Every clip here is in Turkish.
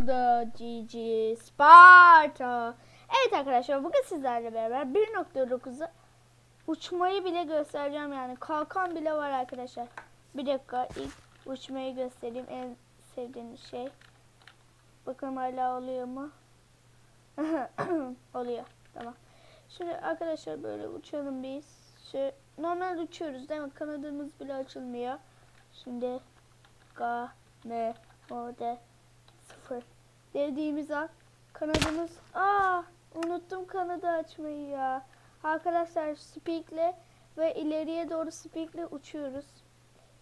oldu. GG Sparta. Evet arkadaşlar bugün sizlerle beraber 1.9'u uçmayı bile göstereceğim yani. Kalkan bile var arkadaşlar. Bir dakika ilk uçmayı göstereyim. En sevdiğiniz şey. Bakalım hala oluyor mu? oluyor. Tamam. Şimdi arkadaşlar böyle uçalım biz. Şu, normal uçuyoruz değil mi? Kanadımız bile açılmıyor. Şimdi Ga ne mode sıfır dediğimiz an kanadımız aa unuttum kanadı açmayı ya. Arkadaşlar speakle ve ileriye doğru speakle uçuyoruz.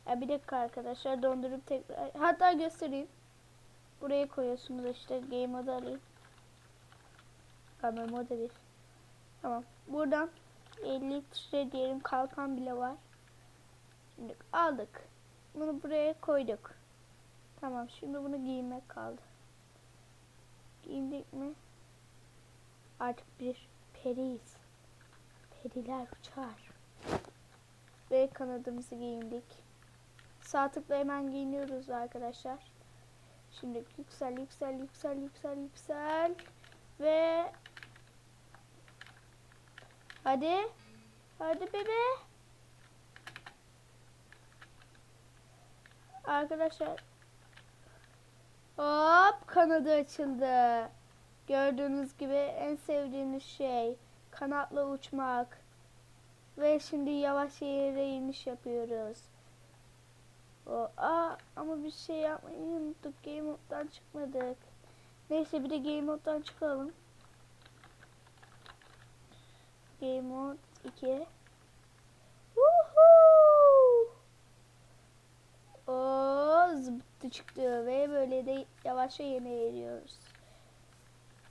Ya bir dakika arkadaşlar dondurup tekrar hatta göstereyim. Buraya koyuyorsunuz işte game mode alayım. Kamera mode bir. Tamam. Buradan 50 litre diyelim kalkan bile var. Şimdi aldık. Bunu buraya koyduk. Tamam şimdi bunu giymek kaldı. Giyindik mi? Artık bir periyiz. Periler uçar. Ve kanadımızı giyindik. Sağ tıkla hemen giyiniyoruz arkadaşlar. Şimdi yüksel yüksel yüksel yüksel yüksel. Ve hadi. Hadi bebe. Arkadaşlar kanadı açıldı. Gördüğünüz gibi en sevdiğiniz şey kanatla uçmak. Ve şimdi yavaş yere iniş yapıyoruz. Aa, ama bir şey yapmayı unuttuk. Game mode'dan çıkmadık. Neyse bir de game mode'dan çıkalım. Game mode 2. Woohoo! O zıbıttı çıktı ve böyle de yavaşça yemeğe eriyoruz.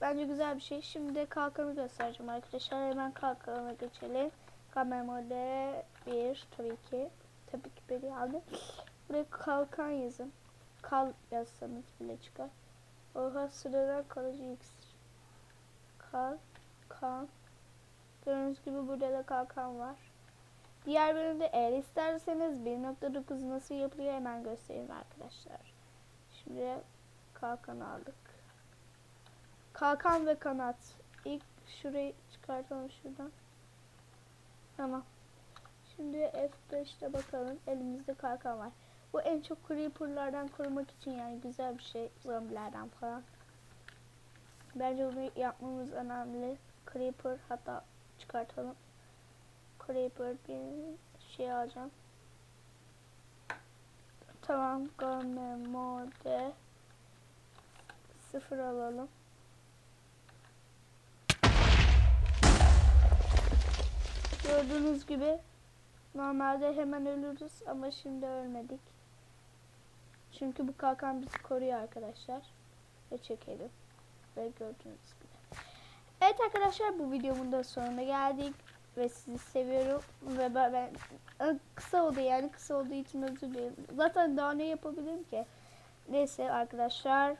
Bence güzel bir şey. Şimdi kalkanı göstereceğim arkadaşlar. Hemen kalkanına geçelim. Kamera mode 1 tabii ki. Tabii ki beni yani. Buraya kalkan yazın. Kal yazsanız bile çıkar. Oha sıradan kalıcı X. Kalkan. Gördüğünüz gibi burada da kalkan var. Diğer bölümde eğer isterseniz 1.9 nasıl yapılıyor hemen göstereyim arkadaşlar. Şimdi kalkan aldık. Kalkan ve kanat. İlk şurayı çıkartalım şuradan. Tamam. Şimdi F5'te bakalım. Elimizde kalkan var. Bu en çok creeperlardan korumak için yani güzel bir şey. Zombilerden falan. Bence bunu yapmamız önemli. Creeper hatta çıkartalım. Creeper bir şey alacağım. Tamam. Game mode sıfır alalım. Gördüğünüz gibi normalde hemen ölürüz ama şimdi ölmedik. Çünkü bu kalkan bizi koruyor arkadaşlar. Ve çekelim. Ve gördüğünüz gibi. Evet arkadaşlar bu videomun da sonuna geldik. Ve sizi seviyorum. Ve ben, ben kısa oldu yani kısa olduğu için özür dilerim. Zaten daha ne yapabilirim ki? Neyse arkadaşlar